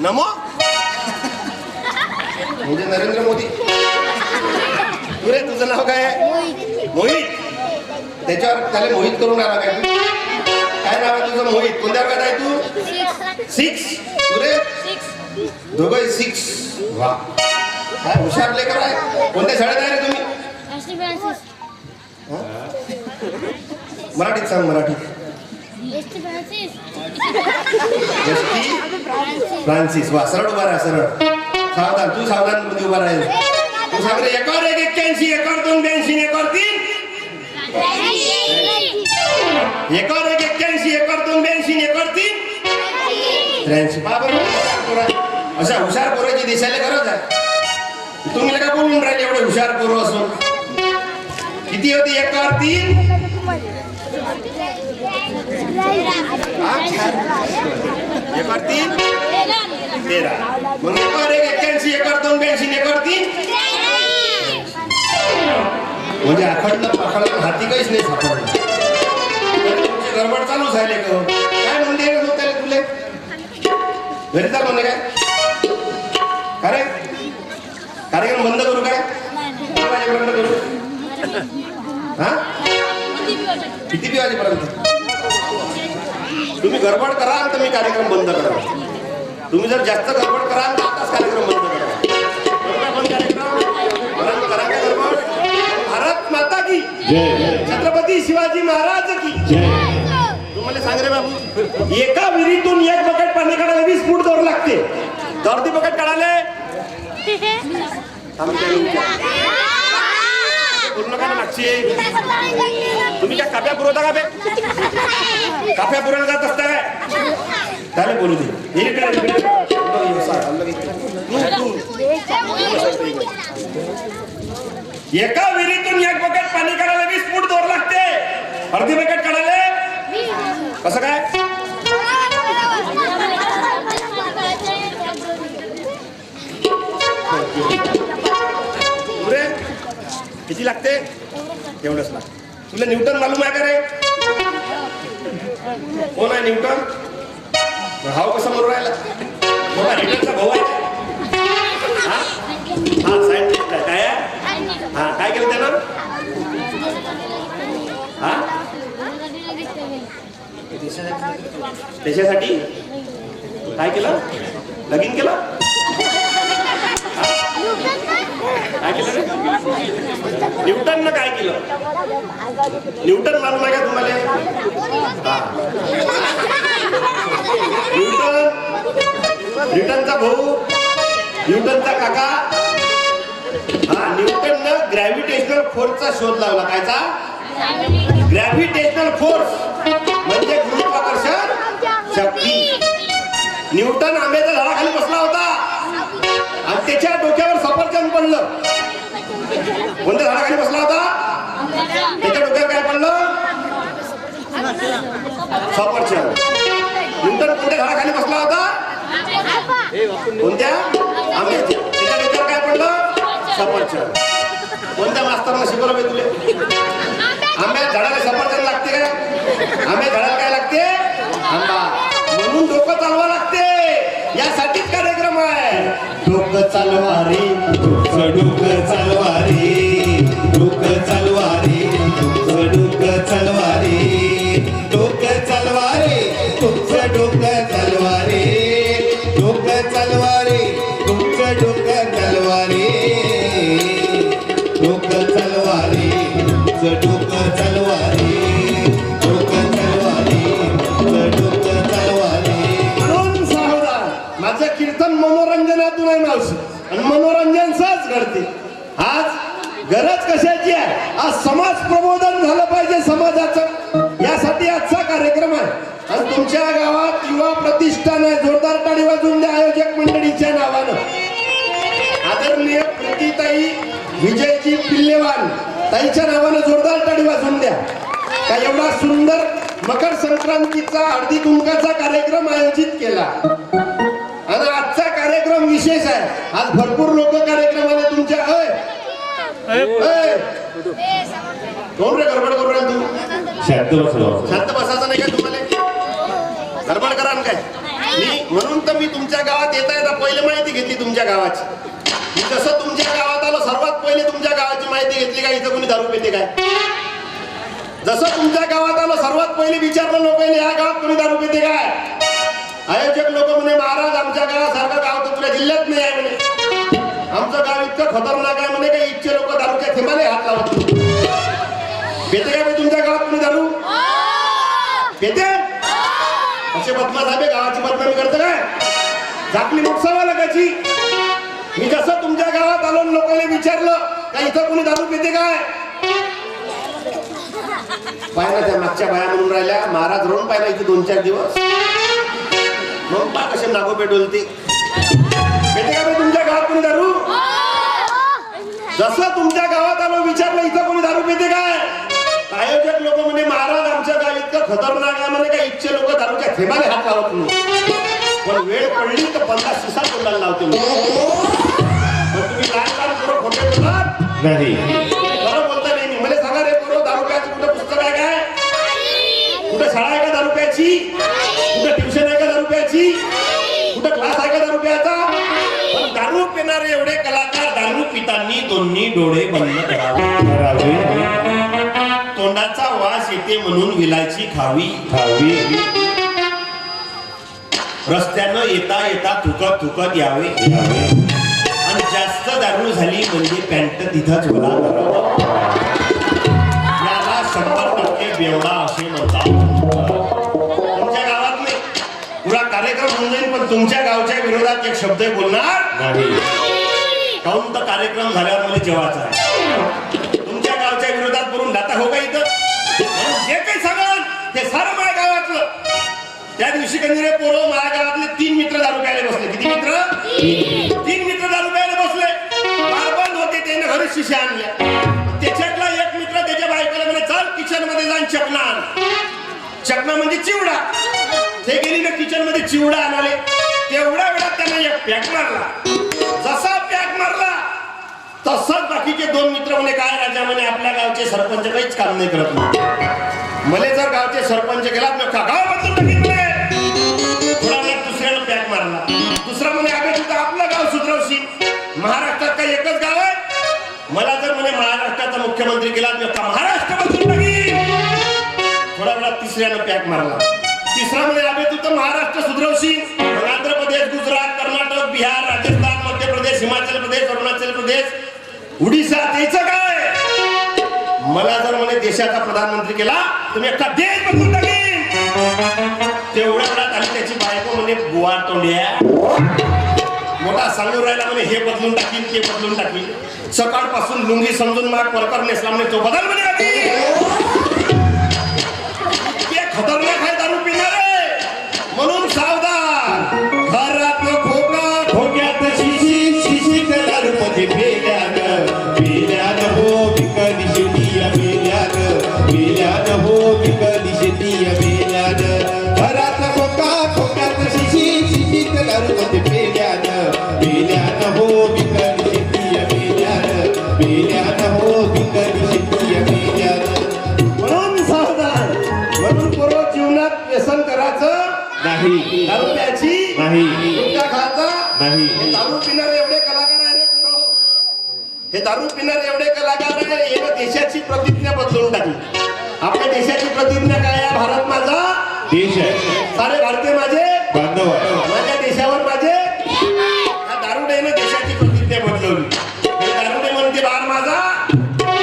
नमो? म्हणजे नरेंद्र मोदी. तुरे तुझं नाव काय आहे? मोहित. त्याच्यावर त्याला मोहित करून आला काय तू? काय नाव आहे तुझं मोहित? कोणत्या वर्गात आहे तू? सिक्स. तुरे दुबई सिक्स. वा. काय हुशार लेकर आहे. कोणत्या शाळेत आहे रे तुम्ही? मराठीत सांग मराठीत. एस फ्रान्सिस वा सरळ उभा राहा सरळ सावधान तू सावधानमध्ये उभा राहील तू सांग रे एकावर एक एक्क्याऐंशी एकावर दोन ब्याऐंशी एकावर तीन एकावर एक एक्क्याऐंशी एकावर दोन ब्याऐंशी एकावर तीन त्र्याऐंशी पहा बरं हुशार पोरं आहे. अशा हुशार पोराची देशाला गरज आहे तुम्ही काय बोलून राहिले एवढे हुशार पोरं असून किती होती एकावर तीन एकावर तीन तेरा. मग एकावर एक दोन तीन म्हणजे आखडलं पाखडलं हाती काहीच नाही सापडलं. तुमची गडबड चालूच आहे हो? काय म्हणते रे तुले? घरी चाल म्हणे काय? अरे कार्यक्रम बंद करू काय? किती करू? हा? किती बी वाजेपर्यंत? तुम्ही गडबड कराल तर मी कार्यक्रम बंद करा तुम्ही जर जास्त गडबड कराल तर आताच कार्यक्रम बंद करा. बंद कार्यक्रम? करा गडबड. भारत माता की. जय. छत्रपती शिवाजी महाराज की. जय. तुम्हाला सांग रे बाबू एका विहिरीतून एक बकेट पाणी काढायला वीस फूट दोर लागते. दर्दी बकेट मागची. तुम्ही काय काप्या पुरवता का बे? काप्या पुरायला जात असता काय? चालेल बोलू दे. हे एका विहिरीतून एक बकेट पाणी काढायला वीस फूट दोर लागते. अर्धी बकेट काढायला. कसं काय? किती लागते. एवढंच लागते तुला न्यूटन मालूम आहे का रे? कोण आहे न्यूटन? भाव कसा म्हणून राहिला? बाबा न्यूटनचा भाऊ आहे. हा? हा सायंटिस्ट आहे काय आहे? हा काय केलं त्यानं? हा? त्याच्यासाठी काय केलं? लगीन केलं? काय केलं रे? न्यूटननं काय केलं? न्यूटन मालूम आहे का तुम्हाला? न्यूटन न्यूटनचा भाऊ? न्यूटनचा काका? हा न्यूटननं ग्रॅव्हिटेशनल फोर्सचा शोध लावला. कायचा? ग्रॅव्हिटेशनल फोर्स म्हणजे गुरुत्वाकर्षण शक्ती. न्यूटन आंब्याच्या झाडाखाली बसला होता. आणि त्याच्या डोक्यावर सफरचंद पडलं. कोणत्या झाडाखाली बसला होता? त्याच्या डोक्यावर काय पडलं? सफरचंद नंतर कोणत्या झाडाखाली बसला होता? कोणत्या? आंब्याच्या त्याच्या डोक्यावर काय पडलं? सफरचंद कोणत्या मास्तरनं शिकवलं बे तुले? आंब्या झाडाला सफरचंद लागते काय आंब्या झाडाला जाते आज गरज कशाची आहे? आज समाज प्रबोधन झालं पाहिजे समाजाचं. यासाठी आजचा कार्यक्रम आहे. आणि तुमच्या गावात युवा प्रतिष्ठान आहे. जोरदार टाळी वाजून द्या आयोजक मंडळीच्या नावानं. आदरणीय प्रतिताई विजयजी पिल्लेवान ताईच्या नावानं जोरदार टाळी वाजून द्या. का एवढा सुंदर मकर संक्रांतीचा हळदी कुंकाचा कार्यक्रम आयोजित केला? कार्यक्रम विशेष आहे. आज भरपूर लोक कार्यक्रमाला तुमच्या अय अय. कोण रे गडबड करू राहिला तू? शांत बसलो शांत बसायचं नाही काय तुम्हाला? गडबड करा ना काय? मी म्हणून तर मी तुमच्या गावात येता येता पहिले माहिती घेतली तुमच्या गावाची. मी जसं तुमच्या गावात आलो सर्वात पहिले तुमच्या गावाची माहिती घेतली का? इथं कोणी दारू पिते काय? जसं तुमच्या गावात आलो सर्वात पहिले विचारलं लोक या गावात कोणी दारू पिते काय? आयोजक लोक म्हणे महाराज आमच्या गावासारखं गाव तर जिल्ह्यात नाही आहे म्हणे. आमचं गाव इतकं खतरनाक आहे म्हणे काही इच्छे लोक दारूच्या थेंबाने हात लावत नाही. काय तुमच्या गावात कुणी दारू? घेते असे बदमा साहेब गावाची बदनामी करते काय? झाकली लोकसभा लगाची मी जसं तुमच्या गावात आलो लोकांनी विचारलं का इथं कोणी दारू पिते काय? पाहिलं त्या मागच्या बाया म्हणून राहिल्या महाराज रोवून पाहिला इथे दोन चार दिवस. मग पा कसे नागो का बे तुमच्या गावात कोणी दारू? जसं तुमच्या गावात आलो विचारलं इथं कोणी दारू पिते काय? आयोजक लोक म्हणे महाराज आमच्या गाव इतकं खतरनाक आहे. म्हणे का इच्छे लोक दारूच्या थेबाने हात लावत नाही. पण वेळ पडली तर पन्नास शिसा तोंडाला लावते. पण तुम्ही लहान लहान पोरं खोटे बोलतात? नाही. खरं बोलता नाही. मला सांगा रे पोरं दारू प्यायचं कुठं पुस्तक आहे काय? कुठं शाळा आहे का दारू प्यायची? पितांनी दोन्ही डोळे बंद करावे. तोंडाचा वास येते म्हणून विलायची खावी. खावी. रस्त्यानं येता येता थुकत थुकत यावे. यावे. आणि जास्त दारू झाली म्हणजे पॅन्ट तिथंच करावा. याला शंभर टक्के बेवडा असे म्हणतात. तुमच्या गावात नाही पुरा कार्यक्रम होऊन जाईल पण तुमच्या गावच्या विरोधात एक शब्द बोलणार नाही. काऊन तर कार्यक्रम झाल्यावर मला जेवायचा आहे? तुमच्या गावच्या विरोधात बोलून जाता हो का इथं? म्हणून जे काही सांगाल ते सारं माझ्या गावातलं. त्या दिवशी कंदिरे पोरं माझ्या गावातले तीन मित्र दारू प्यायला बसले. किती मित्र? तीन मित्र दारू प्यायला बसले. बारबंद होते त्याने घरी शिशा आणल्या. त्याच्यातला एक मित्र त्याच्या बायकोला म्हणे चल किचनमध्ये जाऊन चकना आण. चकना म्हणजे चिवडा. ते गेली ना किचनमध्ये चिवडा आणाले. तेवढ्या वेळात त्यांना एक पॅक मारला. जसा मारला. तसंच बाकीचे दोन मित्र म्हणे काय राजा म्हणे आपल्या गावचे सरपंच काहीच काम नाही करत मले जर गावचे सरपंच गेला तर का गाव बदलून टाकीन म्हणे. थोडा वेळ दुसऱ्यानं पॅक मारला? दुसरा म्हणे अबे तुझं आपलं गाव सुधरवशी महाराष्ट्रात काही एकच गाव आहे. मला जर म्हणे महाराष्ट्राचा मुख्यमंत्री गेला तर महाराष्ट्र बदलून टाकीन थोडा वेळा तिसऱ्यानं पॅक मारला. तिसरा म्हणे अबे तू तर महाराष्ट्र सुधरवशी आंध्र प्रदेश गुजरात कर्नाटक बिहार उडीसा द्यायचं काय? मला जर म्हणे देशाचा प्रधानमंत्री केला तुम्ही एकटा देश बघून टाकेन. तेवढ्या वेळात आली त्याची बायको म्हणे बुवा तोंड्या. मोठा सांगून राहिला म्हणे हे बदलून टाकीन ते बदलून टाकीन. सकाळपासून लुंगी समजून मला परकर नेसला म्हणे तो बदल म्हणे करायचं नाही. दारू प्यायची? नाही. गुटखा खायचा? नाही. हे दारू पिणारे एवढे कलाकार आहे रे पोरं. हे दारू पिणारे एवढे कलाकार आहे यानं देशाची प्रतिज्ञा बदलून टाकली. आपल्या देशाची प्रतिज्ञा काय आहे? भारत माझा देश आहे. सारे भारतीय माझे बांधव आहे. माझ्या देशावर माझे या दारुडेनं देशाची प्रतिज्ञा बदलवली. हे दारुडे म्हणते बार माझा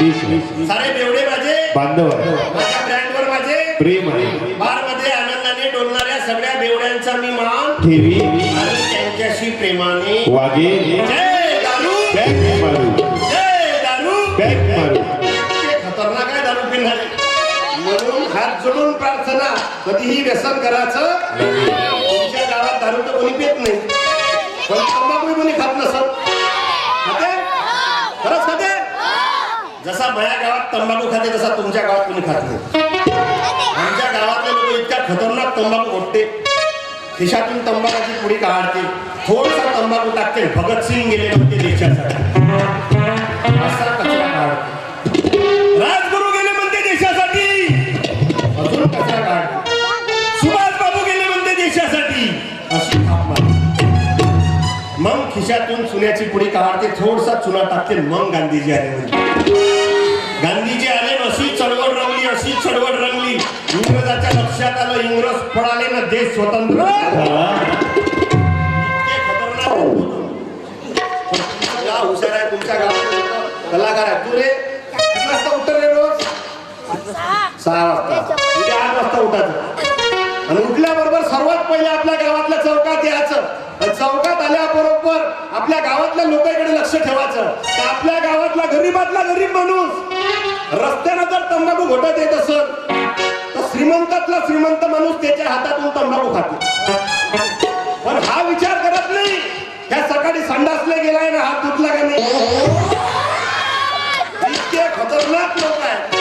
देश देश सारे बेवडे माझे बांधव आहे. माझ्या ब्रँडवर माझे प्रेम आहे बारमध्ये आनंदाने डोलणाऱ्या सगळ्या बेवड्यांचा मी मान ठेवी. आणि त्यांच्याशी प्रेमाने वागे. जय दारू. बॅक मारू जय दारू. बॅक मारू ते खतरनाक आहे दारू पिणारे. म्हणून हात जोडून प्रार्थना. कधीही व्यसन करायचं तुमच्या गावात दारू तर कोणी पित नाही. पण तंबाखू कोणी खात नसत. खाते? खरंच खाते? जसा माझ्या गावात तंबाखू खाते तसा तुमच्या गावात कोणी खात नाही. आमच्या गावातले लोक इतक्या खतरनाक तंबाखू ओढते खिशातून तंबाखूची पुडी काढते थोडसा तंबाखू टाकते भगतसिंग गेले होते देशासाठी. असा कचरा काढते राजगुरू गेले म्हणते देशासाठी. अजून कचरा काढते सुभाष बाबू गेले म्हणते देशासाठी. अशी मग खिशातून चुन्याची पुडी काढते थोडसा चुना टाकते मग गांधीजी आले म्हणते चळवळ रंगली. इंग्रजाच्या लक्षात आलं इंग्रज पळाले ना देश स्वतंत्र हुशार आहे तुमच्या गावात? लोकं कलाकार आहे. तू रे किती वाजता उठत रे रोज? सहा वाजता. उद्या आठ वाजता उठायचं. आणि उठल्याबरोबर सर्वात पहिले आपल्या गावातल्या चौकात यायचं. चौकात आल्याबरोबर आपल्या गावातल्या लोकांकडे लक्ष ठेवायचं. आपल्या गावातला गरीबातला गरीब माणूस रस्त्यानं जर तंबाखू घोटत येत असत तर श्रीमंतातला श्रीमंत माणूस त्याच्या हातातून तंबाखू खातो. पण हा विचार करत नाही ह्या सकाळी संडासले गेलाय ना हात तुटला का नाही? इतके खतरनाक लोक आहेत.